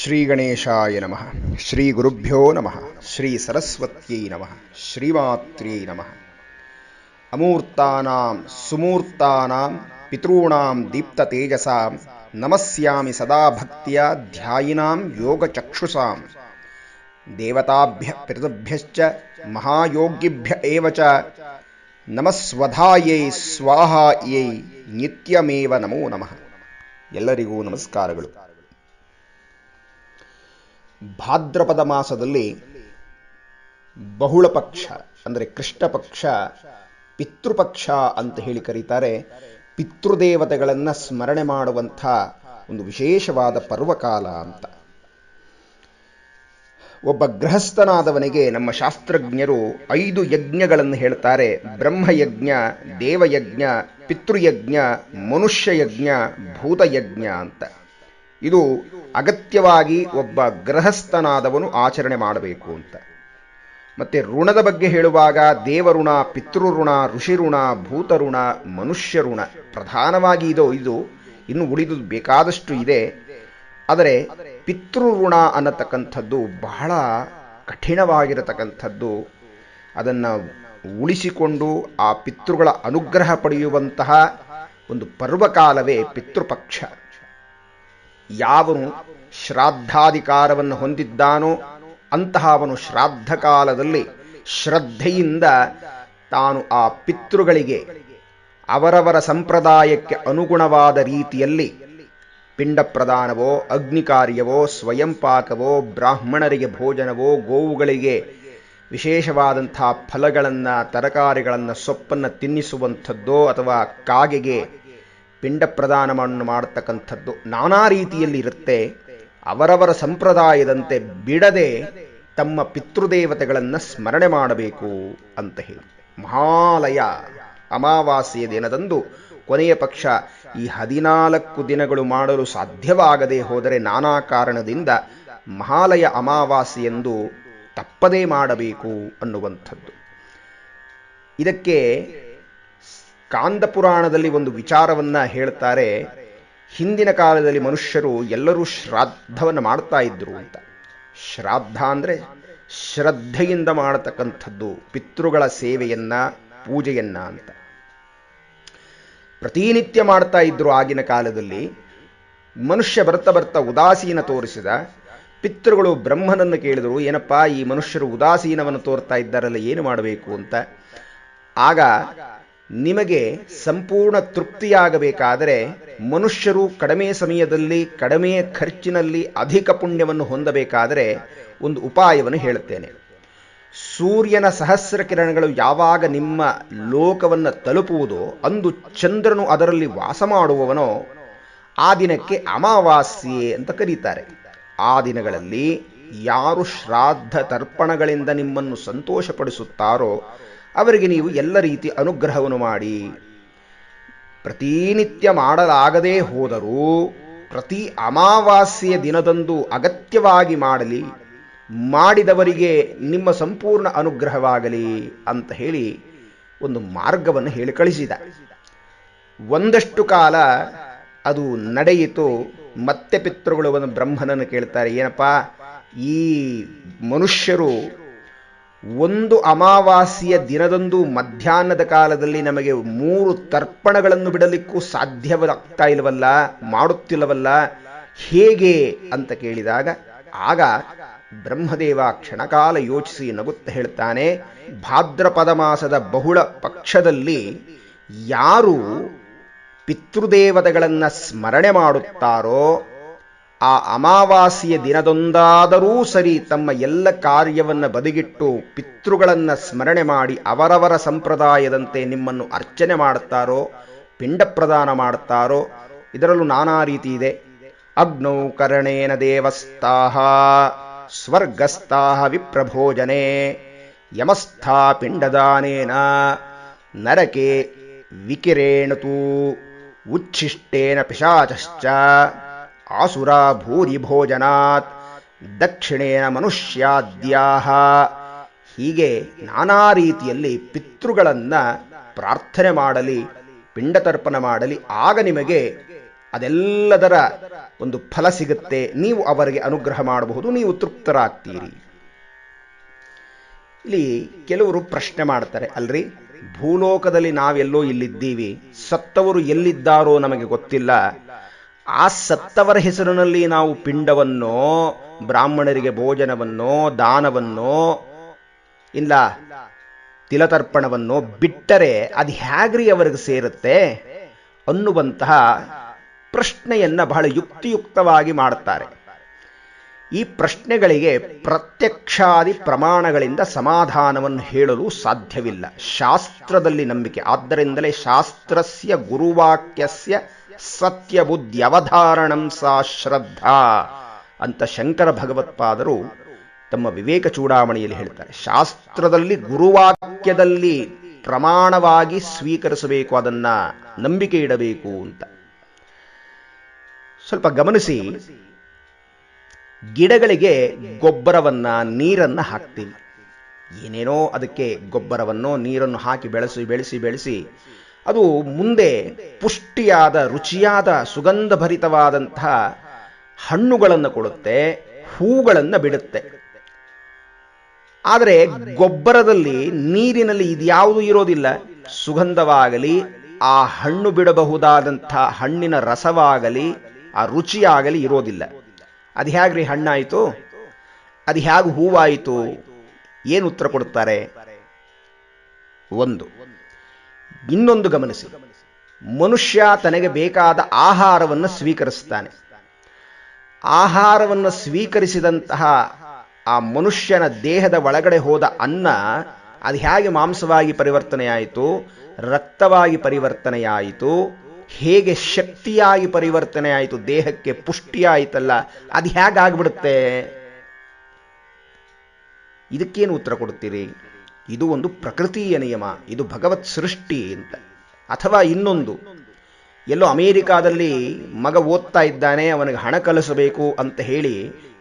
ಶ್ರೀ ಗಣೇಶಾಯ ನಮಃ ಶ್ರೀ ಗುರುಭ್ಯೋ ನಮಃ ಶ್ರೀ ಸರಸ್ವತ್ಯೈ ನಮಃ ಶ್ರೀಮಾತ್ರ್ಯೈ ನಮಃ ಅಮೂರ್ತಾನಾಂ ಸುಮೂರ್ತಾನಾಂ ಪಿತॄಣಾಂ ದೀಪ್ತ ತೇಜಸಾಂ ನಮಸ್ಯಾಮಿ ಸದಾ ಭಕ್ತಿಯ ಧ್ಯಾಯಿನಾಂ ಯೋಗಚಕ್ಷುಷಾಂ ದೇವತಾಭ್ಯ ಪಿತೃಭ್ಯಶ್ಚ ಮಹಾಯೋಗಿಭ್ಯ ಏವ ಚ ನಮಸ್ವಧಾಯೈ ಸ್ವಾಹಾಯೈ ನಿತ್ಯಮೇವ ನಮೋ ನಮಃ ಎಲ್ಲರಿಗೂ ನಮಸ್ಕಾರಗಳು. ಭಾದ್ರಪದ ಮಾಸದಲ್ಲಿ ಬಹುಳ ಪಕ್ಷ ಅಂದರೆ ಕೃಷ್ಣ ಪಕ್ಷ ಪಿತೃಪಕ್ಷ ಅಂತ ಹೇಳಿ ಕರೀತಾರೆ. ಪಿತೃದೇವತೆಗಳನ್ನು ಸ್ಮರಣೆ ಮಾಡುವಂಥ ಒಂದು ವಿಶೇಷವಾದ ಪರ್ವಕಾಲ ಅಂತ. ಒಬ್ಬ ಗೃಹಸ್ಥನಾದವನಿಗೆ ನಮ್ಮ ಶಾಸ್ತ್ರಜ್ಞರು ಐದು ಯಜ್ಞಗಳನ್ನು ಹೇಳ್ತಾರೆ. ಬ್ರಹ್ಮಯಜ್ಞ, ದೇವಯಜ್ಞ, ಪಿತೃಯಜ್ಞ, ಮನುಷ್ಯಯಜ್ಞ, ಭೂತಯಜ್ಞ ಅಂತ. ಇದು ಅಗತ್ಯವಾಗಿ ಒಬ್ಬ ಗೃಹಸ್ಥನಾದವನು ಆಚರಣೆ ಮಾಡಬೇಕು ಅಂತ. ಮತ್ತೆ ಋಣದ ಬಗ್ಗೆ ಹೇಳುವಾಗ ದೇವಋಣ, ಪಿತೃಋಣ, ಋಷಿಋಣ, ಭೂತಋಣ ಮನುಷ್ಯ ಋಣ ಪ್ರಧಾನವಾಗಿ ಇದು ಇದು ಇನ್ನು ಉಳಿದು ಬೇಕಾದಷ್ಟು ಇದೆ. ಆದರೆ ಪಿತೃಋಣ ಅನ್ನತಕ್ಕಂಥದ್ದು ಬಹಳ ಕಠಿಣವಾಗಿರತಕ್ಕಂಥದ್ದು. ಅದನ್ನು ಉಳಿಸಿಕೊಂಡು ಆ ಪಿತೃಗಳ ಅನುಗ್ರಹ ಪಡೆಯುವಂತಹ ಒಂದು ಪರ್ವಕಾಲವೇ ಪಿತೃಪಕ್ಷ. ಯಾವನು ಶ್ರಾದ್ದಾಧಿಕಾರವನ್ನು ಹೊಂದಿದ್ದಾನೋ ಅಂತಹವನು ಶ್ರಾದ್ದ ಕಾಲದಲ್ಲಿ ಶ್ರದ್ಧೆಯಿಂದ ತಾನು ಆ ಪಿತೃಗಳಿಗೆ ಅವರವರ ಸಂಪ್ರದಾಯಕ್ಕೆ ಅನುಗುಣವಾದ ರೀತಿಯಲ್ಲಿ ಪಿಂಡ ಪ್ರದಾನವೋ ಅಗ್ನಿಕಾರ್ಯವೋ, ಸ್ವಯಂಪಾಕವೋ, ಬ್ರಾಹ್ಮಣರಿಗೆ ಭೋಜನವೋ, ಗೋವುಗಳಿಗೆ ವಿಶೇಷವಾದಂಥ ಫಲಗಳನ್ನು, ತರಕಾರಿಗಳನ್ನು, ಸೊಪ್ಪನ್ನು ತಿನ್ನಿಸುವಂಥದ್ದೋ ಅಥವಾ ಕಾಗೆಗೆ ಪಿಂಡ ಪ್ರದಾನವನ್ನು ಮಾಡತಕ್ಕಂಥದ್ದು ನಾನಾ ರೀತಿಯಲ್ಲಿ ಇರುತ್ತೆ. ಅವರವರ ಸಂಪ್ರದಾಯದಂತೆ ಬಿಡದೆ ತಮ್ಮ ಪಿತೃದೇವತೆಗಳನ್ನು ಸ್ಮರಣೆ ಮಾಡಬೇಕು ಅಂತ ಹೇಳಿ. ಮಹಾಲಯ ಅಮಾವಾಸ್ಯೆ ದಿನದಂದು ಕೊನೆಯ ಪಕ್ಷ ಈ ಹದಿನಾಲ್ಕು ದಿನಗಳು ಮಾಡಲು ಸಾಧ್ಯವಾಗದೆ ಹೋದರೆ ನಾನಾ ಕಾರಣದಿಂದ ಮಹಾಲಯ ಅಮಾವಾಸ್ಯೆಯೆಂದು ತಪ್ಪದೇ ಮಾಡಬೇಕು ಅನ್ನುವಂಥದ್ದು. ಇದಕ್ಕೆ ಕಾಂದ ಪುರಾಣದಲ್ಲಿ ಒಂದು ವಿಚಾರವನ್ನ ಹೇಳ್ತಾರೆ. ಹಿಂದಿನ ಕಾಲದಲ್ಲಿ ಮನುಷ್ಯರು ಎಲ್ಲರೂ ಶ್ರಾದ್ದವನ್ನು ಮಾಡ್ತಾ ಇದ್ರು ಅಂತ. ಶ್ರಾದ್ದ ಅಂದರೆ ಶ್ರದ್ಧೆಯಿಂದ ಮಾಡತಕ್ಕಂಥದ್ದು, ಪಿತೃಗಳ ಸೇವೆಯನ್ನ, ಪೂಜೆಯನ್ನ ಅಂತ. ಪ್ರತಿನಿತ್ಯ ಮಾಡ್ತಾ ಇದ್ರು ಆಗಿನ ಕಾಲದಲ್ಲಿ, ಮನುಷ್ಯ ಬರ್ತಾ ಬರ್ತಾ ಉದಾಸೀನ ತೋರಿಸಿದ. ಪಿತೃಗಳು ಬ್ರಹ್ಮನನ್ನು ಕೇಳಿದರು, ಏನಪ್ಪಾ ಈ ಮನುಷ್ಯರು ಉದಾಸೀನವನ್ನು ತೋರ್ತಾ ಇದ್ದಾರಲ್ಲ, ಏನು ಮಾಡಬೇಕು ಅಂತ. ಆಗ ನಿಮಗೆ ಸಂಪೂರ್ಣ ತೃಪ್ತಿಯಾಗಬೇಕಾದರೆ ಮನುಷ್ಯರು ಕಡಿಮೆ ಸಮಯದಲ್ಲಿ, ಕಡಿಮೆ ಖರ್ಚಿನಲ್ಲಿ ಅಧಿಕ ಪುಣ್ಯವನ್ನು ಹೊಂದಬೇಕಾದರೆ ಒಂದು ಉಪಾಯವನ್ನು ಹೇಳುತ್ತೇನೆ. ಸೂರ್ಯನ ಸಹಸ್ರ ಕಿರಣಗಳು ಯಾವಾಗ ನಿಮ್ಮ ಲೋಕವನ್ನು ತಲುಪುವುದೋ, ಅಂದು ಚಂದ್ರನು ಅದರಲ್ಲಿ ವಾಸ ಮಾಡುವವನೋ, ಆ ದಿನಕ್ಕೆ ಅಮಾವಾಸ್ಯೆ ಅಂತ ಕರೀತಾರೆ. ಆ ದಿನಗಳಲ್ಲಿ ಯಾರು ಶ್ರಾದ್ದ ತರ್ಪಣಗಳಿಂದ ನಿಮ್ಮನ್ನು ಸಂತೋಷಪಡಿಸುತ್ತಾರೋ ಅವರಿಗೆ ನೀವು ಎಲ್ಲ ರೀತಿ ಅನುಗ್ರಹವನ್ನು ಮಾಡಿ. ಪ್ರತಿನಿತ್ಯ ಮಾಡಲಾಗದೇ ಹೋದರೂ ಪ್ರತಿ ಅಮಾವಾಸ್ಯೆಯ ದಿನದಂದು ಅಗತ್ಯವಾಗಿ ಮಾಡಲಿ. ಮಾಡಿದವರಿಗೆ ನಿಮ್ಮ ಸಂಪೂರ್ಣ ಅನುಗ್ರಹವಾಗಲಿ ಅಂತ ಹೇಳಿ ಒಂದು ಮಾರ್ಗವನ್ನು ಹೇಳಿ ಕಳಿಸಿದ. ಒಂದಷ್ಟು ಕಾಲ ಅದು ನಡೆಯಿತು. ಮತ್ತೆ ಪಿತೃಗಳು ಒಂದು ಬ್ರಹ್ಮನನ್ನು ಕೇಳ್ತಾರೆ, ಏನಪ್ಪ, ಈ ಮನುಷ್ಯರು ಒಂದು ಅಮಾವಾಸ್ಯೆಯ ದಿನದಂದು ಮಧ್ಯಾಹ್ನದ ಕಾಲದಲ್ಲಿ ನಮಗೆ ಮೂರು ತರ್ಪಣಗಳನ್ನು ಬಿಡಲಿಕ್ಕೂ ಸಾಧ್ಯವಾಗ್ತಾ ಇಲ್ಲವಲ್ಲ, ಮಾಡುತ್ತಿಲ್ಲವಲ್ಲ, ಹೇಗೆ ಅಂತ ಕೇಳಿದಾಗ, ಆಗ ಬ್ರಹ್ಮದೇವ ಕ್ಷಣಕಾಲ ಯೋಚಿಸಿ ನಗುತ್ತ ಹೇಳ್ತಾನೆ ಭಾದ್ರಪದ ಮಾಸದ ಬಹುಳ ಪಕ್ಷದಲ್ಲಿ ಯಾರು ಪಿತೃದೇವತೆಗಳನ್ನು ಸ್ಮರಣೆ ಮಾಡುತ್ತಾರೋ ಆ ಅಮಾವಾಸ್ಯೆಯ ದಿನದೊಂದಾದರೂ ಸರಿ ತಮ್ಮ ಎಲ್ಲ ಕಾರ್ಯವನ್ನು ಬದಿಗಿಟ್ಟು ಪಿತೃಗಳನ್ನು ಸ್ಮರಣೆ ಮಾಡಿ ಅವರವರ ಸಂಪ್ರದಾಯದಂತೆ ನಿಮ್ಮನ್ನು ಅರ್ಚನೆ ಮಾಡುತ್ತಾರೋ ಪಿಂಡ ಪ್ರದಾನ ಮಾಡುತ್ತಾರೋ ಇದರಲ್ಲೂ ನಾನಾ ರೀತಿ ಇದೆ. ಅಗ್ನೌ ಕರ್ಣೇನ ದೇವಸ್ಥಾಹ, ಸ್ವರ್ಗಸ್ಥಾಹ ವಿಪ್ರಭೋಜನೆ, ಯಮಸ್ಥಾ ಪಿಂಡದಾನೇನ, ನರಕೆ ವಿಕಿರೇಣತು, ಉಚ್ಛಿಷ್ಟೇನ ಪಿಶಾಚಶ್ಚ ಆಸುರ ಭೂರಿ ಭೋಜನಾತ್ ದಕ್ಷಿಣೇನ ಮನುಷ್ಯಾದ್ಯಾಹ. ಹೀಗೆ ನಾನಾ ರೀತಿಯಲ್ಲಿ ಪಿತೃಗಳನ್ನು ಪ್ರಾರ್ಥನೆ ಮಾಡಲಿ, ಪಿಂಡತರ್ಪಣ ಮಾಡಲಿ, ಆಗ ನಿಮಗೆ ಅದೆಲ್ಲದರ ಒಂದು ಫಲ ಸಿಗುತ್ತೆ. ನೀವು ಅವರಿಗೆ ಅನುಗ್ರಹ ಮಾಡಬಹುದು, ನೀವು ತೃಪ್ತರಾಗ್ತೀರಿ. ಇಲ್ಲಿ ಕೆಲವರು ಪ್ರಶ್ನೆ ಮಾಡ್ತಾರೆ, ಅಲ್ರಿ? ಭೂಲೋಕದಲ್ಲಿ ನಾವೆಲ್ಲೋ ಇಲ್ಲಿದ್ದೀವಿ, ಸತ್ತವರು ಎಲ್ಲಿದ್ದಾರೋ ನಮಗೆ ಗೊತ್ತಿಲ್ಲ. ಆ ಸತ್ತವರ ಹೆಸರಿನಲ್ಲಿ ನಾವು ಪಿಂಡವನ್ನೋ, ಬ್ರಾಹ್ಮಣರಿಗೆ ಭೋಜನವನ್ನೋ, ದಾನವನ್ನೋ, ಇಲ್ಲ ತಿಲತರ್ಪಣವನ್ನು ಬಿಟ್ಟರೆ ಅದು ಹ್ಯಾಗ್ರಿ ಅವರಿಗೆ ಸೇರುತ್ತೆ ಅನ್ನುವಂತಹ ಪ್ರಶ್ನೆಯನ್ನ ಬಹಳ ಯುಕ್ತಿಯುಕ್ತವಾಗಿ ಮಾಡುತ್ತಾರೆ ಈ ಪ್ರಶ್ನೆಗಳಿಗೆ ಪ್ರತ್ಯಕ್ಷಾದಿ ಪ್ರಮಾಣಗಳಿಂದ ಸಮಾಧಾನವನ್ನು ಹೇಳಲು ಸಾಧ್ಯವಿಲ್ಲ. ಶಾಸ್ತ್ರದಲ್ಲಿ ನಂಬಿಕೆ. ಆದ್ದರಿಂದಲೇ ಶಾಸ್ತ್ರಸ್ಯ ಗುರುವಾಕ್ಯಸ್ಯ ಸತ್ಯಬುದ್ಧ್ಯವಧಾರಣಂ ಸಾ ಶ್ರದ್ಧಾ ಅಂತ ಶಂಕರ ಭಗವತ್ಪಾದರು ತಮ್ಮ ವಿವೇಕ ಚೂಡಾಮಣಿಯಲ್ಲಿ ಹೇಳ್ತಾರೆ. ಶಾಸ್ತ್ರದಲ್ಲಿ, ಗುರುವಾಕ್ಯದಲ್ಲಿ ಪ್ರಮಾಣವಾಗಿ ಸ್ವೀಕರಿಸಬೇಕು, ಅದನ್ನ ನಂಬಿಕೆ ಇಡಬೇಕು ಅಂತ. ಸ್ವಲ್ಪ ಗಮನಿಸಿ, ಗಿಡಗಳಿಗೆ ಗೊಬ್ಬರವನ್ನ, ನೀರನ್ನ ಹಾಕ್ತೀವಿ. ಏನೇನೋ ಅದಕ್ಕೆ ಗೊಬ್ಬರವನ್ನು, ನೀರನ್ನು ಹಾಕಿ ಬೆಳೆಸಿ ಬೆಳೆಸಿ ಬೆಳೆಸಿ ಅದು ಮುಂದೆ ಪುಷ್ಟಿಯಾದ, ರುಚಿಯಾದ ಸುಗಂಧಭರಿತವಾದಂತಹ ಹಣ್ಣುಗಳನ್ನು ಕೊಡುತ್ತೆ, ಹೂಗಳನ್ನು ಬಿಡುತ್ತೆ. ಆದರೆ ಗೊಬ್ಬರದಲ್ಲಿ ನೀರಿನಲ್ಲಿ ಇದ್ಯಾವುದು ಇರೋದಿಲ್ಲ. ಸುಗಂಧವಾಗಲಿ, ಆ ಹಣ್ಣು ಬಿಡಬಹುದಾದಂಥ ಹಣ್ಣಿನ ರಸವಾಗಲಿ, ಆ ರುಚಿಯಾಗಲಿ ಇರೋದಿಲ್ಲ. ಅದು ಹೇಗ್ರಿ ಹಣ್ಣಾಯಿತು? ಅದು ಹೇಗೆ ಹೂವಾಯಿತು? ಏನು ಉತ್ತರ ಕೊಡುತ್ತಾರೆ? ಒಂದು. ಇನ್ನೊಂದು ಗಮನಿಸಿ. ಮನುಷ್ಯ ತನಗೆ ಬೇಕಾದ ಆಹಾರವನ್ನು ಸ್ವೀಕರಿಸ್ತಾನೆ ಆಹಾರವನ್ನು ಸ್ವೀಕರಿಸಿದಂತಹ ಆ ಮನುಷ್ಯನ ದೇಹದ ಒಳಗಡೆ ಹೋದ ಅನ್ನ, ಅದು ಹೇಗೆ ಮಾಂಸವಾಗಿ ಪರಿವರ್ತನೆಯಾಯಿತು, ರಕ್ತವಾಗಿ ಪರಿವರ್ತನೆಯಾಯಿತು, ಹೇಗೆ ಶಕ್ತಿಯಾಗಿ ಪರಿವರ್ತನೆಯಾಯಿತು, ದೇಹಕ್ಕೆ ಪುಷ್ಟಿಯಾಯಿತಲ್ಲ, ಅದು ಹೇಗಾಗ್ಬಿಡುತ್ತೆ? ಇದಕ್ಕೇನು ಉತ್ತರ ಕೊಡ್ತೀರಿ ಇದು ಒಂದು ಪ್ರಕೃತಿಯ ನಿಯಮ, ಇದು ಭಗವತ್ ಸೃಷ್ಟಿ ಅಂತ. ಅಥವಾ ಇನ್ನೊಂದು, ಎಲ್ಲೋ ಅಮೇರಿಕಾದಲ್ಲಿ ಮಗ ಓದ್ತಾ ಇದ್ದಾನೆ, ಅವನಿಗೆ ಹಣ ಕಲಿಸಬೇಕು ಅಂತ ಹೇಳಿ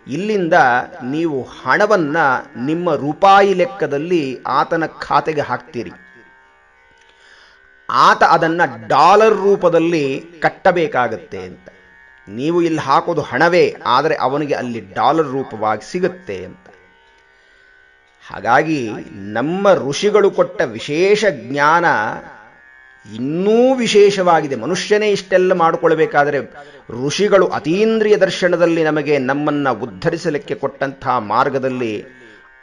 ಇಲ್ಲಿಂದ ನೀವು ಹಣವನ್ನು ನಿಮ್ಮ ರೂಪಾಯಿ ಲೆಕ್ಕದಲ್ಲಿ ಆತನ ಖಾತೆಗೆ ಹಾಕ್ತೀರಿ. ಆತ ಅದನ್ನ ಡಾಲರ್ ರೂಪದಲ್ಲಿ ಕಟ್ಟಬೇಕಾಗತ್ತೆ ಅಂತ. ನೀವು ಇಲ್ಲಿ ಹಾಕೋದು ಹಣವೇ, ಆದರೆ ಅವನಿಗೆ ಅಲ್ಲಿ ಡಾಲರ್ ರೂಪವಾಗಿ ಸಿಗುತ್ತೆ ಅಂತ. ಹಾಗಾಗಿ ನಮ್ಮ ಋಷಿಗಳು ಕೊಟ್ಟ ವಿಶೇಷ ಜ್ಞಾನ ಇನ್ನೂ ವಿಶೇಷವಾಗಿದೆ. ಮನುಷ್ಯನೇ ಇಷ್ಟೆಲ್ಲ ಮಾಡಿಕೊಳ್ಬೇಕಾದರೆ ಋಷಿಗಳು ಅತೀಂದ್ರಿಯ ದರ್ಶನದಲ್ಲಿ ನಮಗೆ ನಮ್ಮನ್ನ ಉದ್ಧರಿಸಲಿಕ್ಕೆ ಕೊಟ್ಟಂತಹ ಮಾರ್ಗದಲ್ಲಿ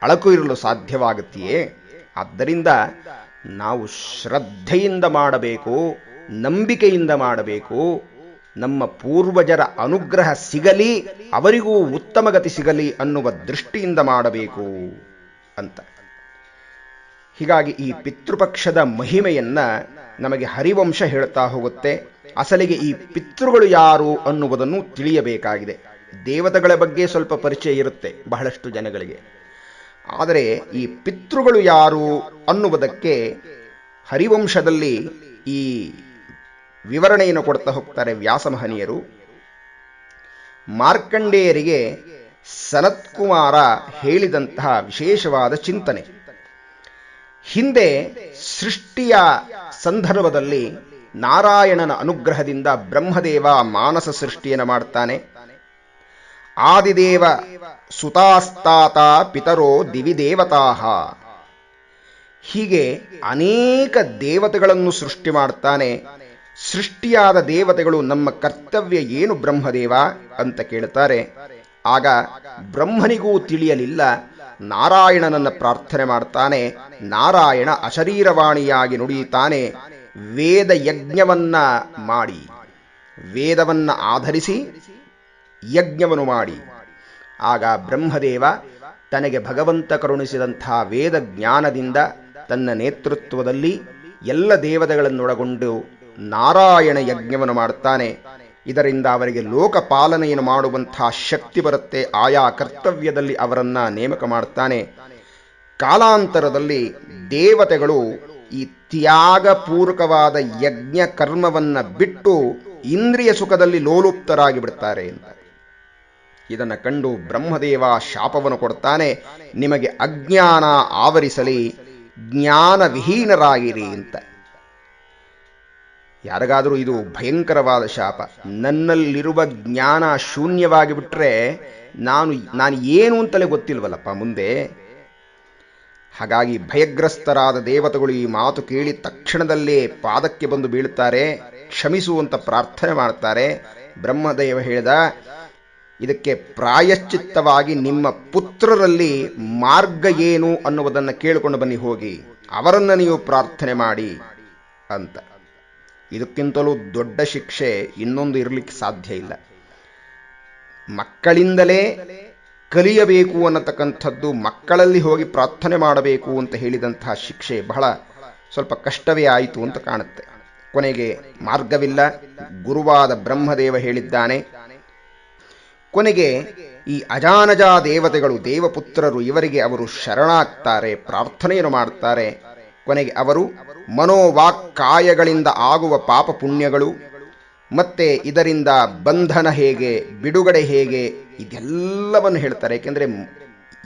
ಅಳಕು ಇರಲು ಸಾಧ್ಯವಾಗುತ್ತೆಯೇ? ಆದ್ದರಿಂದ ನಾವು ಶ್ರದ್ಧೆಯಿಂದ ಮಾಡಬೇಕು, ನಂಬಿಕೆಯಿಂದ ಮಾಡಬೇಕು. ನಮ್ಮ ಪೂರ್ವಜರ ಅನುಗ್ರಹ ಸಿಗಲಿ, ಅವರಿಗೂ ಉತ್ತಮ ಗತಿ ಸಿಗಲಿ ಅನ್ನುವ ದೃಷ್ಟಿಯಿಂದ ಮಾಡಬೇಕು. ಅಂತ. ಹೀಗಾಗಿ ಈ ಪಿತೃಪಕ್ಷದ ಮಹಿಮೆಯನ್ನ ನಮಗೆ ಹರಿವಂಶ ಹೇಳ್ತಾ ಹೋಗುತ್ತೆ. ಅಸಲಿಗೆ ಈ ಪಿತೃಗಳು ಯಾರು ಅನ್ನುವುದನ್ನು ತಿಳಿಯಬೇಕಾಗಿದೆ. ದೇವತೆಗಳ ಬಗ್ಗೆ ಸ್ವಲ್ಪ ಪರಿಚಯ ಇರುತ್ತೆ ಬಹಳಷ್ಟು ಜನಗಳಿಗೆ. ಆದರೆ ಈ ಪಿತೃಗಳು ಯಾರು ಅನ್ನುವುದಕ್ಕೆ ಹರಿವಂಶದಲ್ಲಿ ಈ ವಿವರಣೆಯನ್ನು ಕೊಡ್ತಾ ಹೋಗ್ತಾರೆ ವ್ಯಾಸಮಹನೀಯರು. ಮಾರ್ಕಂಡೇಯರಿಗೆ ಸನತ್ಕುಮಾರ ಹೇಳಿದಂತಹ ವಿಶೇಷವಾದ ಚಿಂತನೆ. ಹಿಂದೆ ಸೃಷ್ಟಿಯ ಸಂದರ್ಭದಲ್ಲಿ ನಾರಾಯಣನ ಅನುಗ್ರಹದಿಂದ ಬ್ರಹ್ಮದೇವ ಮಾನಸ ಸೃಷ್ಟಿಯನ್ನು ಮಾಡ್ತಾನೆ. ಆದಿದೇವ ಸುತಾಸ್ತಾತ ಪಿತರೋ ದಿವಿ ದೇವತಾಹ. ಹೀಗೆ ಅನೇಕ ದೇವತೆಗಳನ್ನು ಸೃಷ್ಟಿ ಮಾಡ್ತಾನೆ. ಸೃಷ್ಟಿಯಾದ ದೇವತೆಗಳು ನಮ್ಮ ಕರ್ತವ್ಯ ಏನು ಬ್ರಹ್ಮದೇವ ಅಂತ ಕೇಳ್ತಾರೆ. ಆಗ ಬ್ರಹ್ಮನಿಗೂ ತಿಳಿಯಲಿಲ್ಲ. ನಾರಾಯಣನನ್ನು ಪ್ರಾರ್ಥನೆ ಮಾಡ್ತಾನೆ. ನಾರಾಯಣ ಅಶರೀರವಾಣಿಯಾಗಿ ನುಡಿಯುತ್ತಾನೆ. ವೇದ ಯಜ್ಞವನ್ನ ಮಾಡಿ. ವೇದವನ್ನ ಆಧರಿಸಿ ಯಜ್ಞವನ್ನು ಮಾಡಿ. ಆಗ ಬ್ರಹ್ಮದೇವ ತನಗೆ ಭಗವಂತ ಕರುಣಿಸಿದಂಥ ವೇದ ಜ್ಞಾನದಿಂದ ತನ್ನ ನೇತೃತ್ವದಲ್ಲಿ ಎಲ್ಲ ದೇವತೆಗಳನ್ನೊಳಗೊಂಡು ನಾರಾಯಣ ಯಜ್ಞವನ್ನು ಮಾಡುತ್ತಾನೆ ಇದರಿಂದ ಅವರಿಗೆ ಲೋಕಪಾಲನೆಯನ್ನು ಮಾಡುವಂತಹ ಶಕ್ತಿ ಬರುತ್ತೆ. ಆಯಾ ಕರ್ತವ್ಯದಲ್ಲಿ ಅವರನ್ನ ನೇಮಕ ಮಾಡುತ್ತಾನೆ ಕಾಲಾಂತರದಲ್ಲಿ ದೇವತೆಗಳು ಈ ತ್ಯಾಗಪೂರ್ವಕವಾದ ಯಜ್ಞ ಕರ್ಮವನ್ನ ಬಿಟ್ಟು ಇಂದ್ರಿಯ ಸುಖದಲ್ಲಿ ಲೋಲುಪ್ತರಾಗಿ ಬಿಡ್ತಾರೆ ಅಂತ. ಇದನ್ನು ಕಂಡು ಬ್ರಹ್ಮದೇವ ಶಾಪವನ್ನು ಕೊಡ್ತಾನೆ. ನಿಮಗೆ ಅಜ್ಞಾನ ಆವರಿಸಲಿ ಜ್ಞಾನ ವಿಹೀನರಾಗಿರಿ ಅಂತ. ಯಾರಿಗಾದರೂ ಇದು ಭಯಂಕರವಾದ ಶಾಪ. ನನ್ನಲ್ಲಿರುವ ಜ್ಞಾನ ಶೂನ್ಯವಾಗಿ ಬಿಟ್ಟರೆ ನಾನು ನಾನು ಏನು ಅಂತಲೇ ಗೊತ್ತಿಲ್ವಲ್ಲಪ್ಪ ಮುಂದೆ. ಹಾಗಾಗಿ ಭಯಗ್ರಸ್ತರಾದ ದೇವತೆಗಳು ಈ ಮಾತು ಕೇಳಿ ತಕ್ಷಣದಲ್ಲೇ ಪಾದಕ್ಕೆ ಬಂದು ಬೀಳುತ್ತಾರೆ. ಕ್ಷಮಿಸುವಂತ ಪ್ರಾರ್ಥನೆ ಮಾಡ್ತಾರೆ ಬ್ರಹ್ಮದೇವ ಹೇಳಿದ, ಇದಕ್ಕೆ ಪ್ರಾಯಶ್ಚಿತ್ತವಾಗಿ ನಿಮ್ಮ ಪುತ್ರರಲ್ಲಿ ಮಾರ್ಗ ಏನು ಅನ್ನುವುದನ್ನು ಕೇಳಿಕೊಂಡು ಬನ್ನಿ ಹೋಗಿ. ಅವರನ್ನು ನೀವು ಪ್ರಾರ್ಥನೆ ಮಾಡಿ ಅಂತ. ಇದಕ್ಕಿಂತಲೂ ದೊಡ್ಡ ಶಿಕ್ಷೆ ಇನ್ನೊಂದು ಇರಲಿಕ್ಕೆ ಸಾಧ್ಯ ಇಲ್ಲ. ಮಕ್ಕಳಿಂದಲೇ ಕಲಿಯಬೇಕು ಅನ್ನತಕ್ಕಂಥದ್ದು ಮಕ್ಕಳಲ್ಲಿ ಹೋಗಿ ಪ್ರಾರ್ಥನೆ ಮಾಡಬೇಕು ಅಂತ ಹೇಳಿದಂತಹ ಶಿಕ್ಷೆ ಬಹಳ ಸ್ವಲ್ಪ ಕಷ್ಟವೇ ಆಯಿತು ಅಂತ ಕಾಣುತ್ತೆ. ಕೊನೆಗೆ ಮಾರ್ಗವಿಲ್ಲ. ಗುರುವಾದ ಬ್ರಹ್ಮದೇವ ಹೇಳಿದ್ದಾನೆ, ಕೊನೆಗೆ ಈ ಅಜಾನಜಾ ದೇವತೆಗಳು ದೇವಪುತ್ರರು ಇವರಿಗೆ ಅವರು ಶರಣಾಗ್ತಾರೆ, ಪ್ರಾರ್ಥನೆಯನ್ನು ಮಾಡ್ತಾರೆ. ಕೊನೆಗೆ ಅವರು ಮನೋವಾಕ್ಕಾಯಗಳಿಂದ ಆಗುವ ಪಾಪ ಪುಣ್ಯಗಳು, ಮತ್ತೆ ಇದರಿಂದ ಬಂಧನ ಹೇಗೆ, ಬಿಡುಗಡೆ ಹೇಗೆ, ಇದೆಲ್ಲವನ್ನು ಹೇಳ್ತಾರೆ. ಏಕೆಂದರೆ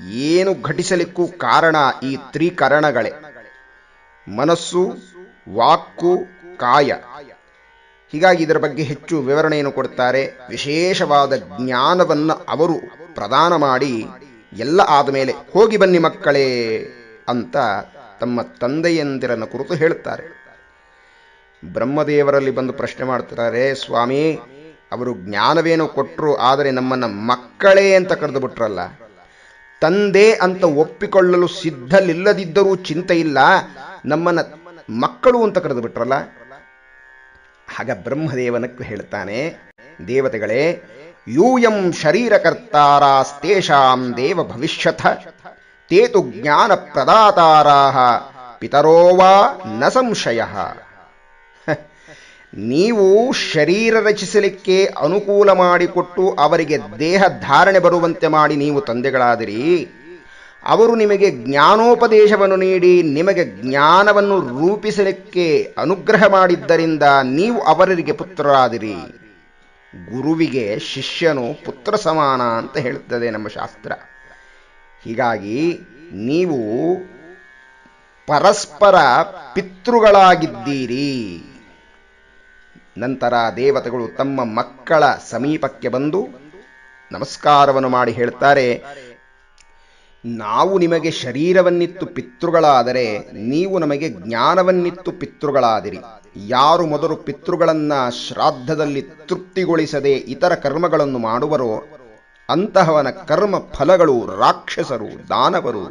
ಏನು ಘಟಿಸಲಿಕ್ಕೂ ಕಾರಣ ಈ ತ್ರಿಕರಣಗಳೇ. ಮನಸ್ಸು, ವಾಕ್ಕು, ಕಾಯ. ಹೀಗಾಗಿ ಇದರ ಬಗ್ಗೆ ಹೆಚ್ಚು ವಿವರಣೆಯನ್ನು ಕೊಡ್ತಾರೆ. ವಿಶೇಷವಾದ ಜ್ಞಾನವನ್ನು ಅವರು ಪ್ರದಾನ ಮಾಡಿ ಎಲ್ಲ ಆದಮೇಲೆ ಹೋಗಿ ಬನ್ನಿ ಮಕ್ಕಳೇ ಅಂತ ತಮ್ಮ ತಂದೆಯಂದಿರನ ಕುರಿತು ಹೇಳುತ್ತಾರೆ. ಬ್ರಹ್ಮದೇವರಲ್ಲಿ ಬಂದು ಪ್ರಶ್ನೆ ಮಾಡ್ತಾರೆ ಸ್ವಾಮಿ, ಅವರು ಜ್ಞಾನವೇನೋ ಕೊಟ್ಟರು ಆದರೆ ನಮ್ಮನ್ನ ಮಕ್ಕಳೇ ಅಂತ ಕರೆದು ಬಿಟ್ರಲ್ಲ. ತಂದೆ ಅಂತ ಒಪ್ಪಿಕೊಳ್ಳಲು ಸಿದ್ಧಲಿಲ್ಲದಿದ್ದರೂ ಚಿಂತೆ ಇಲ್ಲ, ನಮ್ಮನ್ನ ಮಕ್ಕಳು ಅಂತ ಕರೆದು ಬಿಟ್ರಲ್ಲ. ಹಾಗ ಬ್ರಹ್ಮದೇವನಕ್ಕೆ ಹೇಳ್ತಾನೆ, ದೇವತೆಗಳೇ, ಯೂಯಂ ಶರೀರಕರ್ತಾರಾಸ್ತೇಷಾಂ ದೇವ ಭವಿಷ್ಯಥ ತೇತು ಜ್ಞಾನ ಪ್ರದಾತಾರಾ ಪಿತರೋವಾ ನ ಸಂಶಯ ನೀವು ಶರೀರ ರಚಿಸಲಿಕ್ಕೆ ಅನುಕೂಲ ಮಾಡಿಕೊಟ್ಟು ಅವರಿಗೆ ದೇಹ ಧಾರಣೆ ಬರುವಂತೆ ಮಾಡಿ ನೀವು ತಂದೆಗಳಾದಿರಿ ಅವರು ನಿಮಗೆ ಜ್ಞಾನೋಪದೇಶವನ್ನು ನೀಡಿ ನಿಮಗೆ ಜ್ಞಾನವನ್ನು ರೂಪಿಸಲಿಕ್ಕೆ ಅನುಗ್ರಹ ಮಾಡಿದ್ದರಿಂದ ನೀವು ಅವರಿಗೆ ಪುತ್ರರಾದಿರಿ ಗುರುವಿಗೆ ಶಿಷ್ಯನು ಪುತ್ರ ಸಮಾನ ಅಂತ ಹೇಳುತ್ತದೆ ನಮ್ಮ ಶಾಸ್ತ್ರ ಹೀಗಾಗಿ ನೀವು ಪರಸ್ಪರ ಪಿತೃಗಳಾಗಿದ್ದೀರಿ. ನಂತರ ದೇವತೆಗಳು ತಮ್ಮ ಮಕ್ಕಳ ಸಮೀಪಕ್ಕೆ ಬಂದು ನಮಸ್ಕಾರವನ್ನು ಮಾಡಿ ಹೇಳ್ತಾರೆ, ನಾವು ನಿಮಗೆ ಶರೀರವನ್ನಿತ್ತು ಪಿತೃಗಳಾದರೆ ನೀವು ನಮಗೆ ಜ್ಞಾನವನ್ನಿತ್ತು ಪಿತೃಗಳಾದಿರಿ. ಯಾರು ಮೊದಲು ಪಿತೃಗಳನ್ನ ಶ್ರಾದ್ದದಲ್ಲಿ ತೃಪ್ತಿಗೊಳಿಸದೆ ಇತರ ಕರ್ಮಗಳನ್ನು ಮಾಡುವರೋ ಅಂತಹವನ ಕರ್ಮ ಫಲಗಳು ರಾಕ್ಷಸರು, ದಾನವರು.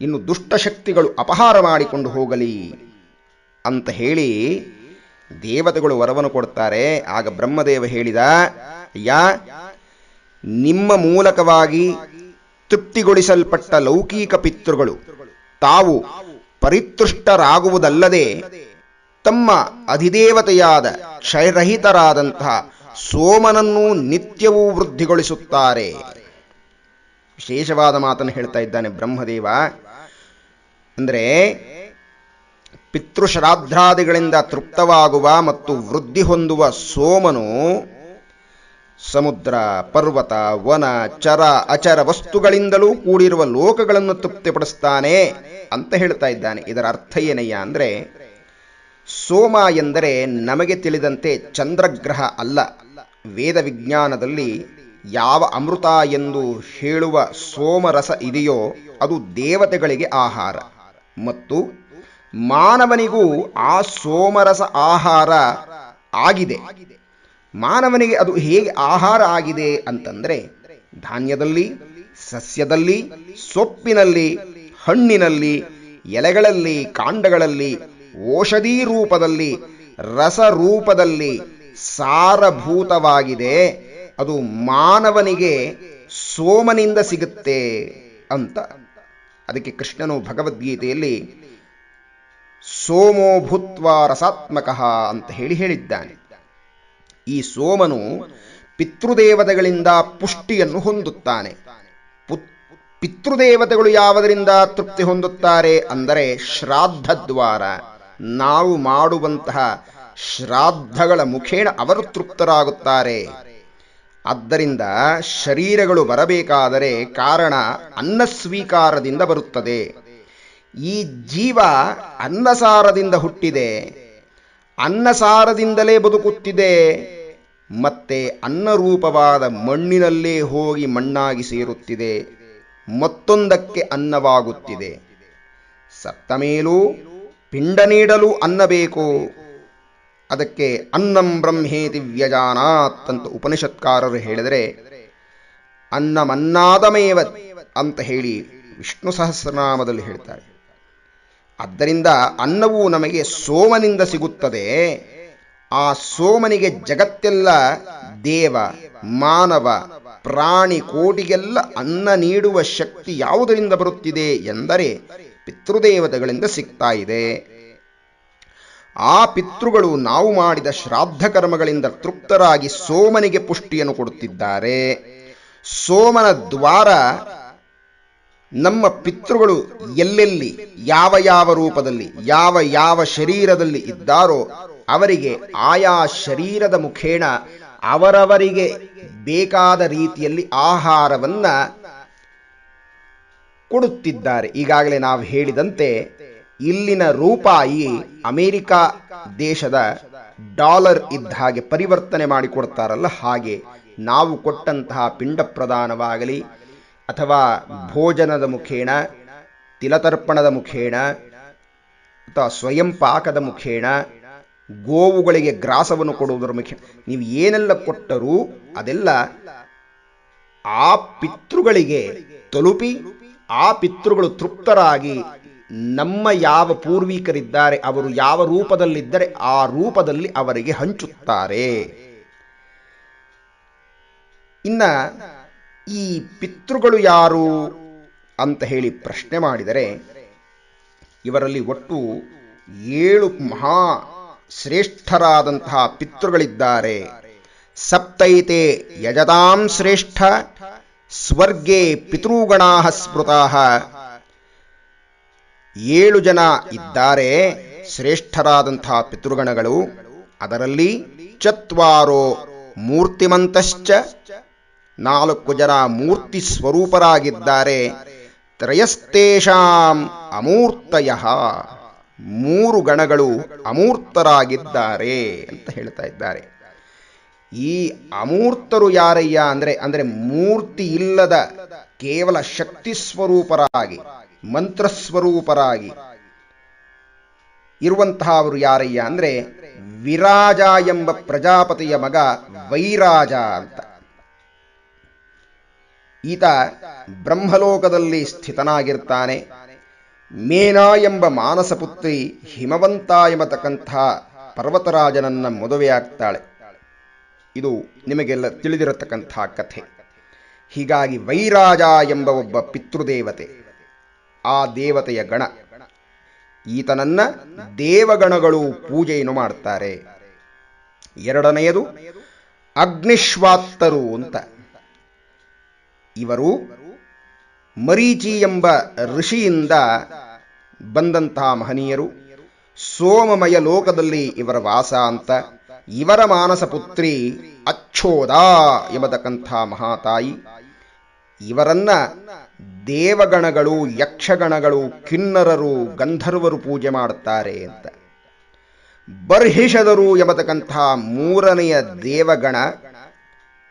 ಇನ್ನು ದುಷ್ಟಶಕ್ತಿಗಳು ಅಪಹಾರ ಮಾಡಿಕೊಂಡು ಹೋಗಲಿ ಅಂತ ಹೇಳಿ ದೇವತೆಗಳು ವರವನ್ನು ಕೊಡ್ತಾರೆ. ಆಗ ಬ್ರಹ್ಮದೇವ ಹೇಳಿದ, ಅಯ್ಯ, ನಿಮ್ಮ ಮೂಲಕವಾಗಿ ತೃಪ್ತಿಗೊಳಿಸಲ್ಪಟ್ಟ ಲೌಕಿಕ ಪಿತೃಗಳು ತಾವು ಪರಿತೃಷ್ಟರಾಗುವುದಲ್ಲದೆ ತಮ್ಮ ಅಧಿದೇವತೆಯಾದ ಕ್ಷಯರಹಿತರಾದಂತಹ ಸೋಮನನ್ನು ನಿತ್ಯವೂ ವೃದ್ಧಿಗೊಳಿಸುತ್ತಾರೆ. ವಿಶೇಷವಾದ ಮಾತನ್ನು ಹೇಳ್ತಾ ಇದ್ದಾನೆ ಬ್ರಹ್ಮದೇವ. ಅಂದರೆ ಪಿತೃಶ್ರಾದ್ದಾದಿಗಳಿಂದ ತೃಪ್ತವಾಗುವ ಮತ್ತು ವೃದ್ಧಿ ಹೊಂದುವ ಸೋಮನು ಸಮುದ್ರ, ಪರ್ವತ, ವನ, ಚರ, ಅಚರ ವಸ್ತುಗಳಿಂದಲೂ ಕೂಡಿರುವ ಲೋಕಗಳನ್ನು ತೃಪ್ತಿಪಡಿಸ್ತಾನೆ ಅಂತ ಹೇಳ್ತಾ ಇದ್ದಾನೆ. ಇದರ ಅರ್ಥ ಏನಯ್ಯ ಅಂದರೆ ಸೋಮ ಎಂದರೆ ನಮಗೆ ತಿಳಿದಂತೆ ಚಂದ್ರಗ್ರಹ ಅಲ್ಲ. ವೇದ ವಿಜ್ಞಾನದಲ್ಲಿ ಯಾವ ಅಮೃತ ಎಂದು ಹೇಳುವ ಸೋಮರಸ ಇದೆಯೋ ಅದು ದೇವತೆಗಳಿಗೆ ಆಹಾರ. ಮತ್ತು ಮಾನವನಿಗೂ ಆ ಸೋಮರಸ ಆಹಾರ ಆಗಿದೆ. ಮಾನವನಿಗೆ ಅದು ಹೇಗೆ ಆಹಾರ ಆಗಿದೆ ಅಂತಂದ್ರೆ ಧಾನ್ಯದಲ್ಲಿ, ಸಸ್ಯದಲ್ಲಿ, ಸೊಪ್ಪಿನಲ್ಲಿ, ಹಣ್ಣಿನಲ್ಲಿ, ಎಲೆಗಳಲ್ಲಿ, ಕಾಂಡಗಳಲ್ಲಿ, ಔಷಧಿ ರೂಪದಲ್ಲಿ ರಸ ರೂಪದಲ್ಲಿ ಸಾರಭೂತವಾಗಿದೆ. ಅದು ಮಾನವನಿಗೆ ಸೋಮನಿಂದ ಸಿಗುತ್ತೆ ಅಂತ. ಅದಕ್ಕೆ ಕೃಷ್ಣನು ಭಗವದ್ಗೀತೆಯಲ್ಲಿ ಸೋಮೋ ಭೂತ್ವ ರಸಾತ್ಮಕ ಅಂತ ಹೇಳಿ ಹೇಳಿದ್ದಾನೆ. ಈ ಸೋಮನು ಪಿತೃದೇವತೆಗಳಿಂದ ಪುಷ್ಟಿಯನ್ನು ಹೊಂದುತ್ತಾನೆ. ಪಿತೃದೇವತೆಗಳು ಯಾವುದರಿಂದ ತೃಪ್ತಿ ಹೊಂದುತ್ತಾರೆ ಅಂದರೆ ಶ್ರಾದ್ದ ದ್ವಾರ ನಾವು ಮಾಡುವಂತಹ ಶ್ರಾದ್ದಗಳ ಮುಖೇಣ ಅವರು ತೃಪ್ತರಾಗುತ್ತಾರೆ. ಆದ್ದರಿಂದ ಶರೀರಗಳು ಬರಬೇಕಾದರೆ ಕಾರಣ ಅನ್ನ ಸ್ವೀಕಾರದಿಂದ ಬರುತ್ತದೆ. ಈ ಜೀವ ಅನ್ನಸಾರದಿಂದ ಹುಟ್ಟಿದೆ. ಅನ್ನಸಾರದಿಂದಲೇ ಬದುಕುತ್ತಿದೆ. ಮತ್ತೆ ಅನ್ನರೂಪವಾದ ಮಣ್ಣಿನಲ್ಲೇ ಹೋಗಿ ಮಣ್ಣಾಗಿ ಸೇರುತ್ತಿದೆ. ಮತ್ತೊಂದಕ್ಕೆ ಅನ್ನವಾಗುತ್ತಿದೆ. ಸತ್ತ ಮೇಲೂ ಪಿಂಡ ನೀಡಲು ಅನ್ನ ಬೇಕು ಅದಕ್ಕೆ ಅನ್ನಂ ಬ್ರಹ್ಮೇತಿ ವ್ಯಜಾನಾತ್ ಅಂತ ಉಪನಿಷತ್ಕಾರರು ಹೇಳಿದರೆ, ಅನ್ನಮನ್ನಾದಮೇವ ಅಂತ ಹೇಳಿ ವಿಷ್ಣು ಸಹಸ್ರನಾಮದಲ್ಲಿ ಹೇಳ್ತಾರೆ. ಆದ್ದರಿಂದ ಅನ್ನವು ನಮಗೆ ಸೋಮನಿಂದ ಸಿಗುತ್ತದೆ. ಆ ಸೋಮನಿಗೆ ಜಗತ್ತೆಲ್ಲ ದೇವ, ಮಾನವ, ಪ್ರಾಣಿ, ಕೋಟಿಗೆಲ್ಲ ಅನ್ನ ನೀಡುವ ಶಕ್ತಿ ಯಾವುದರಿಂದ ಬರುತ್ತಿದೆ ಎಂದರೆ ಪಿತೃದೇವತೆಗಳಿಂದ ಸಿಗ್ತಾ ಇದೆ. ಆ ಪಿತೃಗಳು ನಾವು ಮಾಡಿದ ಶ್ರಾದ್ದ ಕರ್ಮಗಳಿಂದ ತೃಪ್ತರಾಗಿ ಸೋಮನಿಗೆ ಪುಷ್ಟಿಯನ್ನು ಕೊಡುತ್ತಿದ್ದಾರೆ. ಸೋಮನ ದ್ವಾರ ನಮ್ಮ ಪಿತೃಗಳು ಎಲ್ಲೆಲ್ಲಿ, ಯಾವ ಯಾವ ರೂಪದಲ್ಲಿ, ಯಾವ ಯಾವ ಶರೀರದಲ್ಲಿ ಇದ್ದಾರೋ ಅವರಿಗೆ ಆಯಾ ಶರೀರದ ಮುಖೇಣ ಅವರವರಿಗೆ ಬೇಕಾದ ರೀತಿಯಲ್ಲಿ ಆಹಾರವನ್ನ ಕೊಡುತ್ತಿದ್ದಾರೆ. ಈಗಾಗಲೇ ನಾವು ಹೇಳಿದಂತೆ ಇಲ್ಲಿನ ರೂಪಾಯಿ ಅಮೆರಿಕ ದೇಶದ ಡಾಲರ್ ಇದ್ದ ಹಾಗೆ ಪರಿವರ್ತನೆ ಮಾಡಿಕೊಡ್ತಾರಲ್ಲ ಹಾಗೆ ನಾವು ಕೊಟ್ಟಂತಹ ಪಿಂಡ ಪ್ರದಾನವಾಗಲಿ ಅಥವಾ ಭೋಜನದ ಮುಖೇಣ, ತಿಲತರ್ಪಣದ ಮುಖೇಣ ಅಥವಾ ಸ್ವಯಂ ಪಾಕದ ಮುಖೇಣ, ಗೋವುಗಳಿಗೆ ಗ್ರಾಸವನ್ನು ಕೊಡುವುದರ ಮುಖೇಣ, ನೀವು ಏನೆಲ್ಲ ಕೊಟ್ಟರೂ ಅದೆಲ್ಲ ಆ ಪಿತೃಗಳಿಗೆ ತಲುಪಿ ಆ ಪಿತೃಗಳು ತೃಪ್ತರಾಗಿ ನಮ್ಮ ಯಾವ ಪೂರ್ವಿಕರಿದ್ದಾರೆ, ಅವರು ಯಾವ ರೂಪದಲ್ಲಿದ್ದರೆ ಆ ರೂಪದಲ್ಲಿ ಅವರಿಗೆ ಹಂಚುತ್ತಾರೆ. ಇನ್ನ ಈ ಪಿತೃಗಳು ಯಾರು ಅಂತ ಹೇಳಿ ಪ್ರಶ್ನೆ ಮಾಡಿದರೆ, ಇವರಲ್ಲಿ ಒಟ್ಟು ಏಳು ಮಹಾ ಶ್ರೇಷ್ಠರಾದಂತಹ ಪಿತೃಗಳಿದ್ದಾರೆ. ಸಪ್ತೈತೆ ಯಜತಾಂ ಶ್ರೇಷ್ಠ, ಸ್ವರ್ಗೇ ಪಿತೃಗಣಾ ಸ್ಮೃತಾ. ಏಳು ಜನ ಇದ್ದಾರೆ ಶ್ರೇಷ್ಠರಾದಂಥ ಪಿತೃಗಣಗಳು. ಅದರಲ್ಲಿ ಚತ್ವಾರೋ ಮೂರ್ತಿಮಂತಶ್ಚ, ನಾಲ್ಕು ಜನ ಮೂರ್ತಿ ಸ್ವರೂಪರಾಗಿದ್ದಾರೆ. ತ್ರಯಸ್ತೇಷಾಂ ಅಮೂರ್ತಯ. ಮೂರು ಗಣಗಳು ಅಮೂರ್ತರಾಗಿದ್ದಾರೆ ಅಂತ ಹೇಳ್ತಾ ಇದ್ದಾರೆ. ಈ ಅಮೂರ್ತರು ಯಾರಯ್ಯ? ಅಂದರೆ ಅಂದರೆ ಮೂರ್ತಿ ಇಲ್ಲದ ಕೇವಲ ಶಕ್ತಿ ಸ್ವರೂಪರಾಗಿ ಮಂತ್ರಸ್ವರೂಪರಾಗಿ. ಇರುವಂತಹ ಅವರು ಯಾರಯ್ಯ ಅಂದ್ರೆ ವಿರಾಜ ಎಂಬ ಪ್ರಜಾಪತಿಯ ಮಗ ವೈರಾಜ ಅಂತ. ಈತ ಬ್ರಹ್ಮಲೋಕದಲ್ಲಿ ಸ್ಥಿತನಾಗಿರ್ತಾನೆ. ಮೇನಾ ಎಂಬ ಮಾನಸ ಪುತ್ರಿ ಹಿಮವಂತ ಎಂಬತಕ್ಕಂಥ ಪರ್ವತರಾಜನನ್ನ ಮದುವೆಯಾಗ್ತಾಳೆ ಇದು ನಿಮಗೆಲ್ಲ ತಿಳಿದಿರತಕ್ಕಂಥ ಕಥೆ. ಹೀಗಾಗಿ ವೈರಾಜ ಎಂಬ ಒಬ್ಬ ಪಿತೃದೇವತೆ. ಆ ದೇವತೆಯ ಗಣ. ಈತನನ್ನ ದೇವಗಣಗಳು ಪೂಜೆಯನ್ನು ಮಾಡ್ತಾರೆ. ಎರಡನೆಯದು ಅಗ್ನಿಶ್ವಾತ್ತರು ಅಂತ. ಇವರು ಮರೀಚಿ ಎಂಬ ಋಷಿಯಿಂದ ಬಂದಂತಹ ಮಹನೀಯರು. ಸೋಮಮಯ ಲೋಕದಲ್ಲಿ ಇವರ ವಾಸ ಅಂತ. ಇವರ ಮಾನಸ ಪುತ್ರಿ ಅಚ್ಛೋದ ಎಂಬತಕ್ಕಂಥ ಮಹಾತಾಯಿ. ಇವರನ್ನ ದೇವಗಣಗಳು, ಯಕ್ಷಗಣಗಳು, ಕಿನ್ನರರು, ಗಂಧರ್ವರು ಪೂಜೆ ಮಾಡುತ್ತಾರೆ ಅಂತ. ಬರ್ಹಿಷದರು ಎಂಬತಕ್ಕಂಥ ಮೂರನೆಯ ದೇವಗಣ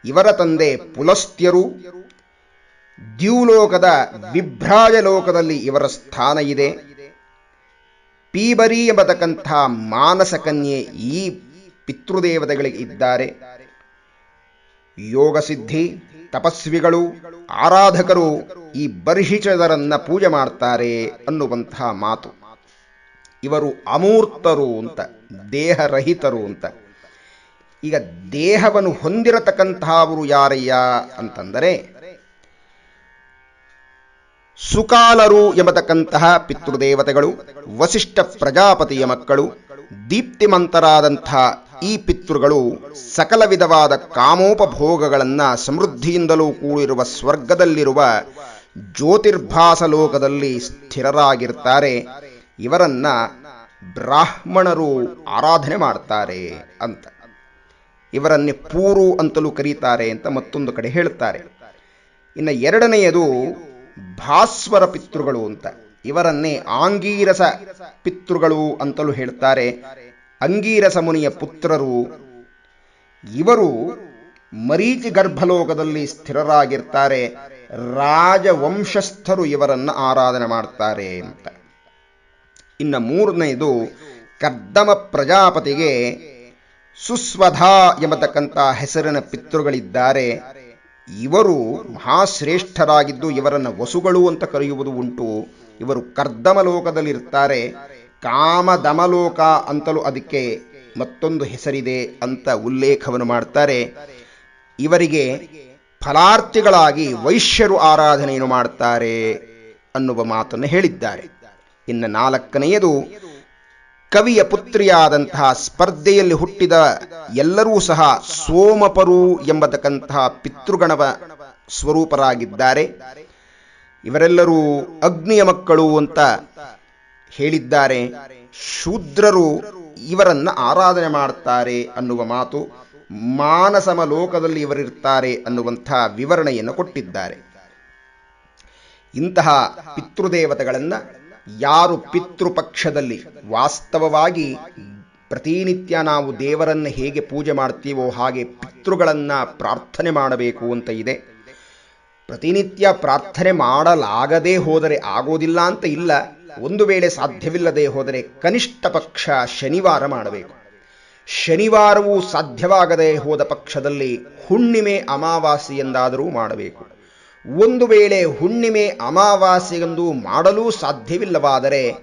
ಇವರ ತಂದೆ ಪುಲಸ್ತ್ಯರು. ದ್ಯೂಲೋಕದ ವಿಭ್ರಾಜ ಲೋಕದಲ್ಲಿ ಇವರ ಸ್ಥಾನ ಇದೆ. ಪೀಬರಿ ಎಂಬತಕ್ಕಂಥ ಮಾನಸ ಕನ್ಯೆ ಈ ಪಿತೃದೇವತೆಗಳಿಗೆ ಇದ್ದಾರೆ. ಯೋಗಸಿದ್ಧಿ ತಪಸ್ವಿಗಳು, ಆರಾಧಕರು ಈ ಬರ್ಹಿಚದರನ್ನ ಪೂಜೆ ಮಾಡ್ತಾರೆ ಅನ್ನುವಂತಹ ಮಾತು. ಇವರು ಅಮೂರ್ತರು ಅಂತ, ದೇಹರಹಿತರು ಅಂತ. ಈಗ ದೇಹವನ್ನು ಹೊಂದಿರತಕ್ಕಂತಹವರು ಯಾರಯ್ಯ ಅಂತಂದರೆ, ಸುಕಾಲರು ಎಂಬತಕ್ಕಂತಹ ಪಿತೃದೇವತೆಗಳು, ವಸಿಷ್ಠ ಪ್ರಜಾಪತಿಯ ಮಕ್ಕಳು ದೀಪ್ತಿಮಂತರಾದಂಥ ಈ ಪಿತೃಗಳು ಸಕಲ ವಿಧವಾದ ಕಾಮೋಪಭೋಗಗಳನ್ನು ಸಮೃದ್ಧಿಯಿಂದಲೂ ಕೂಡಿರುವ ಸ್ವರ್ಗದಲ್ಲಿರುವ ಜ್ಯೋತಿರ್ಭಾಸ ಲೋಕದಲ್ಲಿ ಸ್ಥಿರರಾಗಿರ್ತಾರೆ. ಇವರನ್ನ ಬ್ರಾಹ್ಮಣರು ಆರಾಧನೆ ಮಾಡ್ತಾರೆ ಅಂತ. ಇವರನ್ನೇ ಪೂರು ಅಂತಲೂ ಕರೀತಾರೆ ಅಂತ ಮತ್ತೊಂದು ಕಡೆ ಹೇಳ್ತಾರೆ. ಇನ್ನು ಎರಡನೆಯದು ಭಾಸ್ವರ ಪಿತೃಗಳು ಅಂತ. ಇವರನ್ನೇ ಆಂಗೀರಸ ಪಿತೃಗಳು ಅಂತಲೂ ಹೇಳ್ತಾರೆ. ಅಂಗೀರಸ ಮುನಿಯ ಪುತ್ರರು, ಇವರು ಮರೀಚಿ ಗರ್ಭಲೋಕದಲ್ಲಿ ಸ್ಥಿರರಾಗಿರ್ತಾರೆ, ರಾಜವಂಶಸ್ಥರು ಇವರನ್ನು ಆರಾಧನೆ ಮಾಡ್ತಾರೆ ಅಂತ. ಇನ್ನು ಮೂರನೆಯದು ಕರ್ದಮ ಪ್ರಜಾಪತಿಗೆ ಸುಸ್ವಧ ಎಂಬತಕ್ಕಂಥ ಹೆಸರಿನ ಪಿತೃಗಳಿದ್ದಾರೆ. ಇವರು ಮಹಾಶ್ರೇಷ್ಠರಾಗಿದ್ದು ಇವರನ್ನು ವಸುಗಳು ಅಂತ ಕರೆಯುವುದು ಉಂಟು. ಇವರು ಕರ್ದಮ ಲೋಕದಲ್ಲಿರ್ತಾರೆ. ಕಾಮದಮಲೋಕ ಅಂತಲೂ ಅದಕ್ಕೆ ಮತ್ತೊಂದು ಹೆಸರಿದೆ ಅಂತ ಉಲ್ಲೇಖವನ್ನು ಮಾಡ್ತಾರೆ. ಇವರಿಗೆ ಫಲಾರ್ಥಿಗಳಾಗಿ ವೈಶ್ಯರು ಆರಾಧನೆಯನ್ನು ಮಾಡ್ತಾರೆ ಅನ್ನುವ ಮಾತನ್ನು ಹೇಳಿದ್ದಾರೆ. ಇನ್ನು ನಾಲ್ಕನೆಯದು, ಕವಿಯ ಪುತ್ರಿಯಾದಂತಹ ಸ್ಪರ್ಧೆಯಲ್ಲಿ ಹುಟ್ಟಿದ ಎಲ್ಲರೂ ಸಹ ಸೋಮಪರು ಎಂಬತಕ್ಕಂತಹ ಪಿತೃಗಣವ ಸ್ವರೂಪರಾಗಿದ್ದಾರೆ. ಇವರೆಲ್ಲರೂ ಅಗ್ನಿಯ ಮಕ್ಕಳು ಅಂತ ಹೇಳಿದ್ದಾರೆ. ಶೂದ್ರರು ಇವರನ್ನ ಆರಾಧನೆ ಮಾಡ್ತಾರೆ ಅನ್ನುವ ಮಾತು ಮಾನಸಮ ಲೋಕದಲ್ಲಿ ಇವರಿರ್ತಾರೆ ಅನ್ನುವಂಥ ವಿವರಣೆಯನ್ನು ಕೊಟ್ಟಿದ್ದಾರೆ. ಇಂತಹ ಪಿತೃದೇವತೆಗಳನ್ನು ಯಾರು ಪಿತೃಪಕ್ಷದಲ್ಲಿ ವಾಸ್ತವವಾಗಿ ಪ್ರತಿನಿತ್ಯ ನಾವು ದೇವರನ್ನು ಹೇಗೆ ಪೂಜೆ ಮಾಡ್ತೀವೋ ಹಾಗೆ ಪಿತೃಗಳನ್ನು ಪ್ರಾರ್ಥನೆ ಮಾಡಬೇಕು ಅಂತ ಇದೆ. ಪ್ರತಿನಿತ್ಯ ಪ್ರಾರ್ಥನೆ ಮಾಡಲಾಗದೇ ಹೋದರೆ ಆಗೋದಿಲ್ಲ ಅಂತ ಇಲ್ಲ. ಒಂದು ವೇಳೆ ಸಾಧ್ಯವಿಲ್ಲದೆ ಹೋದರೆ ಕನಿಷ್ಠ ಪಕ್ಷ ಶನಿವಾರ ಮಾಡಬೇಕು. ಶನಿವಾರವೂ ಸಾಧ್ಯವಾಗದೇ ಹೋದ ಪಕ್ಷದಲ್ಲಿ ಹುಣ್ಣಿಮೆ ಅಮಾವಾಸ್ಯೆಯೆಂದಾದರೂ ಮಾಡಬೇಕು. ಒಂದು ವೇಳೆ ಹುಣ್ಣಿಮೆ ಅಮಾವಾಸ್ಯೆಯೆಂದು ಮಾಡಲೂ ಸಾಧ್ಯವಿಲ್ಲವಾದರೆ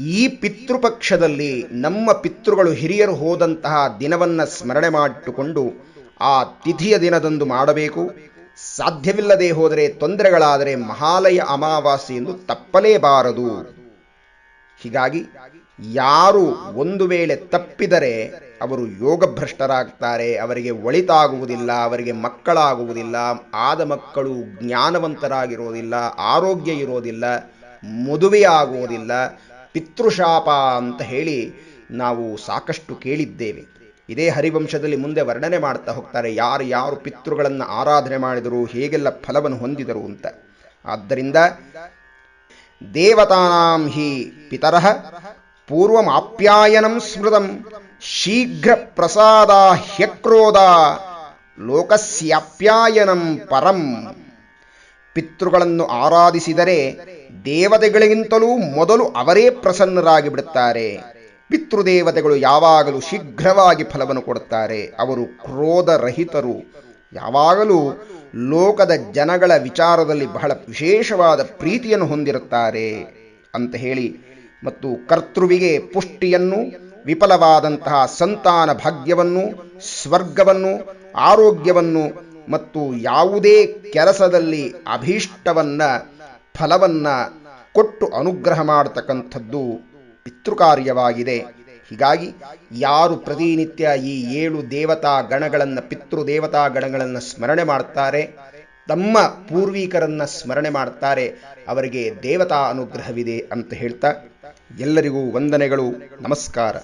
ಈ ಪಿತೃಪಕ್ಷದಲ್ಲಿ ನಮ್ಮ ಪಿತೃಗಳು ಹಿರಿಯರು ಹೋದಂತಹ ದಿನವನ್ನು ಸ್ಮರಣೆ ಮಾಡಿಟ್ಟುಕೊಂಡು ಆ ತಿಥಿಯ ದಿನದಂದು ಮಾಡಬೇಕು. ಸಾಧ್ಯವಿಲ್ಲದೆ ಹೋದರೆ ತೊಂದರೆಗಳಾದರೆ ಮಹಾಲಯ ಅಮಾವಾಸ್ಯೆ ಎಂದು ತಪ್ಪಲೇಬಾರದು. ಹೀಗಾಗಿ ಯಾರು ಒಂದು ವೇಳೆ ತಪ್ಪಿದರೆ ಅವರು ಯೋಗಭ್ರಷ್ಟರಾಗ್ತಾರೆ, ಅವರಿಗೆ ಒಳಿತಾಗುವುದಿಲ್ಲ, ಅವರಿಗೆ ಮಕ್ಕಳಾಗುವುದಿಲ್ಲ, ಆದ ಮಕ್ಕಳು ಜ್ಞಾನವಂತರಾಗಿರೋದಿಲ್ಲ, ಆರೋಗ್ಯ ಇರೋದಿಲ್ಲ, ಮದುವೆಯಾಗುವುದಿಲ್ಲ, ಪಿತೃಶಾಪ ಅಂತ ಹೇಳಿ ನಾವು ಸಾಕಷ್ಟು ಕೇಳಿದ್ದೇವೆ. ಇದೇ ಹರಿವಂಶದಲ್ಲಿ ಮುಂದೆ ವರ್ಣನೆ ಮಾಡ್ತಾ ಹೋಗ್ತಾರೆ. ಯಾರು ಯಾರು ಪಿತೃಗಳನ್ನು ಆರಾಧನೆ ಮಾಡಿದರು ಹೇಗೆಲ್ಲ ಫಲವನ್ನು ಹೊಂದಿದರು ಅಂತ. ಆದ್ದರಿಂದ ದೇವತಾನಾಂ ಹಿ ಪಿತರ ಪೂರ್ವಮಾಪ್ಯಾಯನಂ ಸ್ಮೃತಂ ಶೀಘ್ರ ಪ್ರಸಾದ ಹ್ಯಕ್ರೋಧ ಲೋಕಸ್ಯಾಪ್ಯಾಯನಂ ಪರಂ. ಪಿತೃಗಳನ್ನು ಆರಾಧಿಸಿದರೆ ದೇವತೆಗಳಿಗಿಂತಲೂ ಮೊದಲು ಅವರೇ ಪ್ರಸನ್ನರಾಗಿ ಬಿಡುತ್ತಾರೆ. ಪಿತೃದೇವತೆಗಳು ಯಾವಾಗಲೂ ಶೀಘ್ರವಾಗಿ ಫಲವನ್ನು ಕೊಡುತ್ತಾರೆ. ಅವರು ಕ್ರೋಧರಹಿತರು. ಯಾವಾಗಲೂ ಲೋಕದ ಜನಗಳ ವಿಚಾರದಲ್ಲಿ ಬಹಳ ವಿಶೇಷವಾದ ಪ್ರೀತಿಯನ್ನು ಹೊಂದಿರುತ್ತಾರೆ ಅಂತ ಹೇಳಿ ಮತ್ತು ಕರ್ತೃವಿಗೆ ಪುಷ್ಟಿಯನ್ನು, ವಿಫಲವಾದಂತಹ ಸಂತಾನ ಭಾಗ್ಯವನ್ನು, ಸ್ವರ್ಗವನ್ನು, ಆರೋಗ್ಯವನ್ನು ಮತ್ತು ಯಾವುದೇ ಕೆಲಸದಲ್ಲಿ ಅಭೀಷ್ಟವನ್ನು, ಫಲವನ್ನ ಕೊಟ್ಟು ಅನುಗ್ರಹ ಮಾಡತಕ್ಕಂಥದ್ದು ಪಿತೃಕಾರ್ಯವಾಗಿದೆ. ಹೀಗಾಗಿ ಯಾರು ಪ್ರತಿನಿತ್ಯ ಈ ಏಳು ದೇವತಾ ಗಣಗಳನ್ನು, ಪಿತೃ ದೇವತಾ ಗಣಗಳನ್ನು ಸ್ಮರಣೆ ಮಾಡ್ತಾರೆ, ತಮ್ಮ ಪೂರ್ವಿಕರನ್ನ ಸ್ಮರಣೆ ಮಾಡ್ತಾರೆ, ಅವರಿಗೆ ದೇವತಾ ಅನುಗ್ರಹವಿದೆ ಅಂತ ಹೇಳ್ತಾ ಎಲ್ಲರಿಗೂ ವಂದನೆಗಳು, ನಮಸ್ಕಾರ.